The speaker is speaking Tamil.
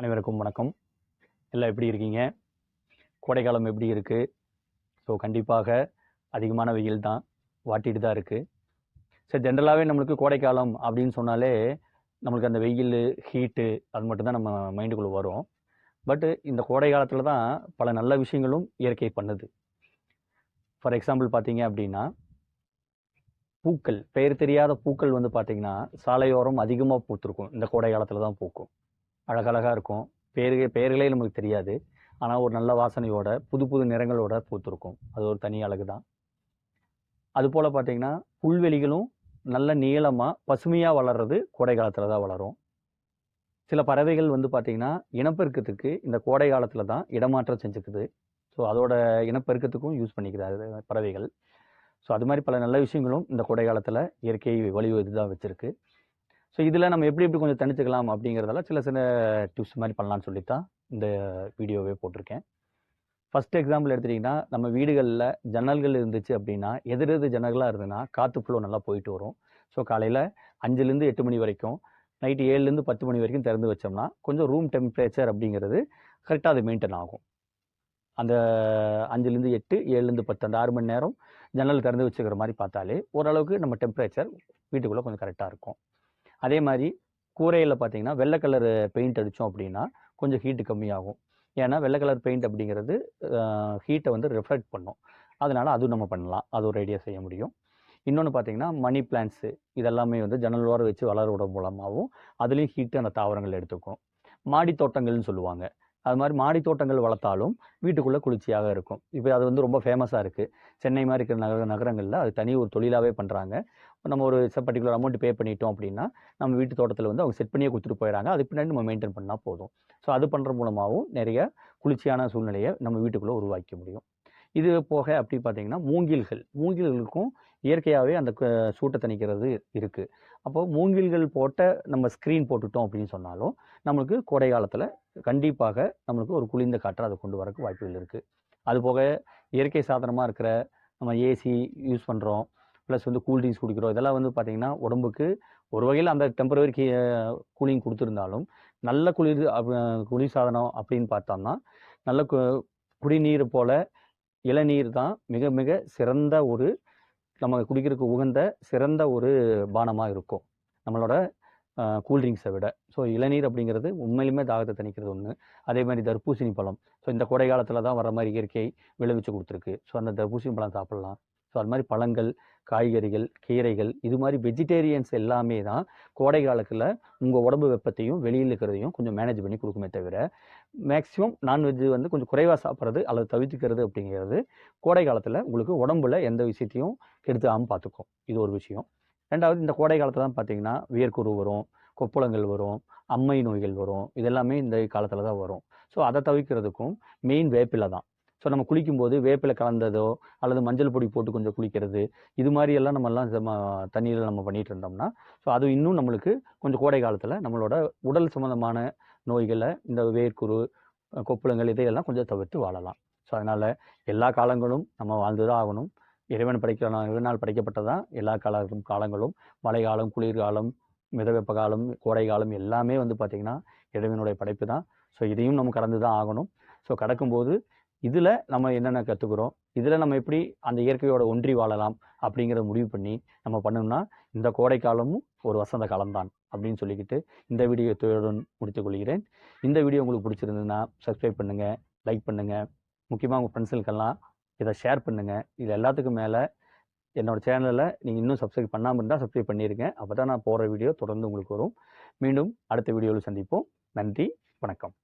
அனைவருக்கும் வணக்கம். எல்லாம் எப்படி இருக்கீங்க? கோடைக்காலம் எப்படி இருக்குது ஸோ கண்டிப்பாக அதிகமான வெயில் தான் வாட்டிட்டு தான் இருக்குது சரி ஜென்ரலாகவே நம்மளுக்கு கோடைக்காலம் அப்படின்னு சொன்னாலே நம்மளுக்கு அந்த வெயில் ஹீட்டு அது மட்டும்தான் நம்ம மைண்டுக்குள்ளே வரும். பட்டு இந்த கோடை காலத்தில் தான் பல நல்ல விஷயங்களும் இயற்கை பண்ணுது. ஃபார் எக்ஸாம்பிள் பார்த்தீங்க அப்படின்னா பூக்கள் பெயர் தெரியாத பூக்கள் வந்து பார்த்திங்கன்னா சாலையோரம் அதிகமாக பூத்திருக்கும். இந்த கோடை காலத்தில் தான் பூக்கும். அழகழகாக இருக்கும். பேரு பெயர்களே நமக்கு தெரியாது. ஆனால் ஒரு நல்ல வாசனையோட புது புது நிறங்களோட பூத்திருக்கும். அது ஒரு தனி அழகு தான் அதுபோல் பார்த்தீங்கன்னா புல்வெளிகளும் நல்ல நீளமாக பசுமையாக வளர்றது கோடை காலத்தில் தான் வளரும். சில பறவைகள் வந்து பார்த்திங்கன்னா இனப்பெருக்கத்துக்கு இந்த கோடை காலத்தில் தான் இடமாற்றம் செஞ்சுக்குது. ஸோ அதோட இனப்பெருக்கத்துக்கும் யூஸ் பண்ணிக்கிறாரு பறவைகள். ஸோ அது மாதிரி பல நல்ல விஷயங்களும் இந்த கோடை காலத்தில் இயற்கை வழிவகுத்து தான் வச்சுருக்கு. ஸோ இதில் நம்ம எப்படி எப்படி கொஞ்சம் தனிச்சுக்கலாம் அப்படிங்கிறதெல்லாம் சில சில டிப்ஸ் மாதிரி பண்ணலான்னு சொல்லித்தான் இந்த வீடியோவே போட்டிருக்கேன். ஃபஸ்ட் எக்ஸாம்பிள் எடுத்துட்டிங்கன்னா நம்ம வீடுகளில் ஜன்னல்கள் இருந்துச்சு அப்படின்னா எதிர் எதிர் ஜன்னல்களாக இருந்ததுன்னா காற்று ஃப்ளோ நல்லா போயிட்டு வரும். ஸோ காலையில் அஞ்சுலேருந்து எட்டு மணி வரைக்கும் நைட்டு ஏழுலேருந்து பத்து மணி வரைக்கும் திறந்து வச்சோம்னா கொஞ்சம் ரூம் டெம்பரேச்சர் அப்படிங்கிறது கரெக்டாக அது மெயின்டைன் ஆகும். அந்த அஞ்சுலேருந்து எட்டு ஏழுலேருந்து பத்து அந்த ஆறு மணி நேரம் ஜன்னல் திறந்து வச்சுக்கிற மாதிரி பார்த்தாலே ஓரளவுக்கு நம்ம டெம்பரேச்சர் வீட்டுக்குள்ளே கொஞ்சம் கரெக்டாக இருக்கும். அதே மாதிரி கூரையில் பார்த்தீங்கன்னா வெள்ளை கலர் பெயிண்ட் அடித்தோம் அப்படின்னா கொஞ்சம் ஹீட்டு கம்மியாகும். ஏன்னா வெள்ளை கலர் பெயிண்ட் அப்படிங்கிறது ஹீட்டை வந்து ரிஃப்ளெக்ட் பண்ணும். அதனால் அதுவும் நம்ம பண்ணலாம். அது ஒரு ஐடியா செய்ய முடியும். இன்னொன்று பார்த்தீங்கன்னா மணி பிளான்ட்ஸு இதெல்லாமே வந்து ஜன்னல் ஓரம் வச்சு வளரோட மூலமாகவும் அதுலேயும் ஹீட்டு அந்த தாவரங்கள் எடுத்துக்கும். மாடி தோட்டங்கள்னு சொல்லுவாங்க. அது மாதிரி மாடி தோட்டங்கள் வளர்த்தாலும் வீட்டுக்குள்ளே குளிர்ச்சியாக இருக்கும். இப்போ அது வந்து ரொம்ப ஃபேமஸாக இருக்குது சென்னை மாதிரி இருக்கிற நகர நகரங்களில் அது தனி ஒரு தொழிலாகவே பண்ணுறாங்க நம்ம ஒரு பர்டிகுலர் அமௌண்ட் பே பண்ணிட்டோம் அப்படின்னா நம்ம வீட்டு தோட்டத்தில் வந்து அவங்க செட் பண்ணியே கொடுத்துட்டு போயிடறாங்க அதுக்கு பின்னாடி நம்ம மெயின்டைன் பண்ணால் போதும். ஸோ அது பண்ணுற மூலமாகவும் நிறைய குளிர்ச்சியான சூழ்நிலையை நம்ம வீட்டுக்குள்ளே உருவாக்க முடியும். இது போக அப்படி பார்த்தீங்கன்னா மூங்கில்கள். மூங்கில்களுக்கும் இயற்கையாகவே அந்த சூட்டை தணிக்கிறது இருக்குது அப்போ மூங்கில்கள் போட்ட நம்ம ஸ்க்ரீன் போட்டுட்டோம் அப்படின்னு சொன்னாலும் நம்மளுக்கு கோடை காலத்தில் கண்டிப்பாக நம்மளுக்கு ஒரு குளிர்ந்த காற்றை அதை கொண்டு வரக்கு வாய்ப்புகள் இருக்குது அது போக இயற்கை சாதனமாக இருக்கிற நம்ம ஏசி யூஸ் பண்ணுறோம் ப்ளஸ் வந்து கூல் ட்ரிங்க்ஸ் குடிக்கிறோம். இதெல்லாம் வந்து பார்த்திங்கன்னா உடம்புக்கு ஒரு வகையில் அந்த டெம்பரவரி கூலிங் கொடுத்துருந்தாலும் நல்ல குளிர் குளிர் சாதனம் அப்படின்னு பார்த்தோம்னா நல்ல கு- குடிநீர் போல் இளநீர் தான் மிக மிக சிறந்த ஒரு நம்ம குடிக்கிறதுக்கு உகந்த சிறந்த ஒரு பானமாக இருக்கும். நம்மளோட கூல்ட்ரிங்க்ஸை விட. ஸோ இளநீர் அப்படிங்கிறது உண்மையிலுமே தாகத்தை தணிக்கிறது ஒன்று அதே மாதிரி தர்பூசணி பழம். ஸோ இந்த கோடை காலத்தில் தான் வர மாதிரி இயற்கை விளைவிச்சு கொடுத்துருக்கு. ஸோ அந்த தர்பூசணி பழம் சாப்பிட்லாம். ஸோ அது மாதிரி பழங்கள் காய்கறிகள் கீரைகள் இது மாதிரி வெஜிடேரியன்ஸ் எல்லாமே தான் கோடை காலத்தில் உங்கள் உடம்பு வெப்பத்தையும் வெளியில் இருக்கிறதையும் கொஞ்சம் மேனேஜ் பண்ணி கொடுக்குமே தவிர மேக்ஸிமம் நான்வெஜ் வந்து கொஞ்சம் குறைவாக சாப்பிட்றது அல்லது தவிர்த்துக்கிறது அப்படிங்கிறது கோடை காலத்தில் உங்களுக்கு உடம்புல எந்த விஷயத்தையும் கெடுத்துக்காமல் பார்த்துக்கும். இது ஒரு விஷயம். ரெண்டாவது இந்த கோடை காலத்தில் தான் பார்த்தீங்கன்னா வியர்க்குரு வரும் கொப்புளங்கள் வரும் அம்மை நோய்கள் வரும். இதெல்லாமே இந்த காலத்தில் தான் வரும். ஸோ அதை தவிர்க்கிறதுக்கும் மெயின் வேப்பிலை தான். ஸோ நம்ம குளிக்கும்போது வேப்பிலை கலந்ததோ அல்லது மஞ்சள் பொடி போட்டு கொஞ்சம் குளிக்கிறது இது மாதிரியெல்லாம் எல்லாம் நம்ம தண்ணியில் நம்ம பண்ணிகிட்டு இருந்தோம்னா ஸோ அது இன்னும் நம்மளுக்கு கொஞ்சம் கோடை காலத்தில் நம்மளோட உடல் சம்மந்தமான நோய்களை இந்த வேர்க்குரு கொப்புளங்கள் இதையெல்லாம் கொஞ்சம் தவிர்த்து வாழலாம். ஸோ அதனால் எல்லா காலங்களும் நம்ம வாழ்ந்து தான் ஆகணும். இறைவன் படைக்கிற இறைவனால் படைக்கப்பட்டதான் எல்லா காலம் காலங்களும் மழை காலம் குளிர்காலம் மிதவெப்ப காலம் கோடை காலம் எல்லாமே வந்து பார்த்திங்கன்னா இறைவனுடைய படைப்பு தான் ஸோ இதையும் நம்ம கடந்து தான் ஆகணும். ஸோ கடக்கும்போது இதில் நம்ம என்னென்ன கற்றுக்குறோம் இதில் நம்ம எப்படி அந்த இயற்கையோட ஒன்றி வாழலாம் அப்படிங்கிறத முடிவு பண்ணி நம்ம பண்ணோம்னா இந்த கோடை காலமும் ஒரு வசந்த காலம்தான் அப்படின்னு சொல்லிக்கிட்டு இந்த வீடியோ இத்துடன் முடித்துக்கொள்கிறேன் இந்த வீடியோ உங்களுக்கு பிடிச்சிருந்ததுன்னா சப்ஸ்கிரைப் பண்ணுங்கள் லைக் பண்ணுங்கள் முக்கியமாக உங்கள் ஃப்ரெண்ட்ஸுக்கெல்லாம் இதை ஷேர் பண்ணுங்கள் இது எல்லாத்துக்கும் மேலே என்னோட சேனலில் நீங்கள் இன்னும் சப்ஸ்கிரைப் பண்ணாமல் இருந்தால் சப்ஸ்கிரைப் பண்ணியிருக்கேன் அப்போ தான் நான் போகிற வீடியோ தொடர்ந்து உங்களுக்கு வரும். மீண்டும் அடுத்த வீடியோவில் சந்திப்போம். நன்றி வணக்கம்.